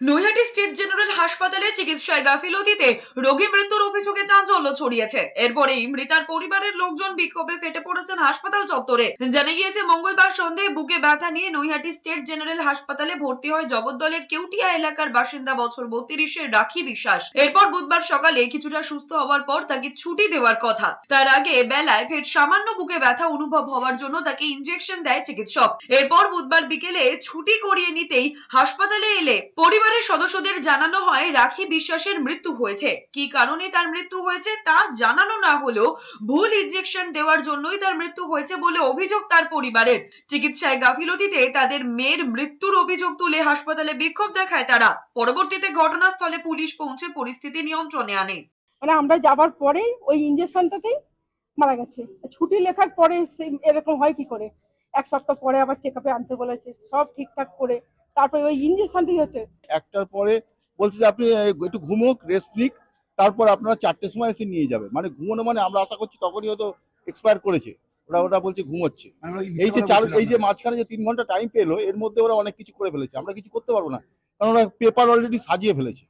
Naihati state general হাসপাতালে চিকিৎসায় গাফিলতিতে রোগী মৃত্যুর অভিযোগে চাঞ্চল্য ছড়িয়েছে। এরপরেই মৃতার পরিবারের লোকজন বিক্ষোভে ফেটে পড়েছেন হাসপাতাল চত্বরে। জানা গিয়েছে, মঙ্গলবার সন্ধ্যায় বুকে ব্যথা নিয়ে নৈহাটি স্টেট জেনারেল হাসপাতালে ভর্তি হয় জগদ্দলের কেউটিয়া এলাকার বাসিন্দা বছর বত্রিশের রাখি বিশ্বাস। এরপর বুধবার সকালে কিছুটা সুস্থ হওয়ার পর তাকে ছুটি দেওয়ার কথা। তার আগে বেলায় ফের সামান্য বুকে ব্যথা অনুভব হওয়ার জন্য তাকে ইনজেকশন দেয় চিকিৎসক। এরপর বুধবার বিকেলে ছুটি করিয়ে নিতেই হাসপাতালে এলে পরিবারের সদস্যদের জানানো হয়, রাখি বিশ্বাসের মৃত্যু হয়েছে। কি কারণে তার মৃত্যু হয়েছে তা জানানো না হলেও ভুল ইনজেকশন দেওয়ার জন্যই তার মৃত্যু হয়েছে বলে অভিযোগ তার পরিবারের। চিকিৎসায় গাফিলতিতে তাদের মেয়ের মৃত্যুর অভিযোগ তুলে হাসপাতালে বিক্ষোভ দেখায় তারা। পরবর্তীতে ঘটনাস্থলে পুলিশ পৌঁছে পরিস্থিতি নিয়ন্ত্রণে আনে। মানে আমরা যাবার পরেই ওই ইঞ্জেকশনটাতেই মারা গেছে। ছুটি লেখার পরে এরকম হয় কি করে? এক সপ্তাহ পরে আবার চেক আপে আনতে বলেছে। সব ঠিকঠাক করে তারপরে ওই ইঞ্জেকশনটি হচ্ছে। একটার পরে বলছে যে আপনি একটু ঘুমোক রেস্ট নিক তারপর আপনারা চারটের সময় এসে নিয়ে যাবে। মানে ঘুমোনো মানে আমরা আশা করছি তখনই হয়তো এক্সপায়ার করেছে। ওরা ওটা বলছে ঘুমোচ্ছে। এই যে চার এই যে মাঝখানে যে তিন ঘণ্টা টাইম পেল এর মধ্যে ওরা অনেক কিছু করে ফেলেছে। আমরা কিছু করতে পারব না। কারণ ওরা পেপার অলরেডি সাজিয়ে ফেলেছে।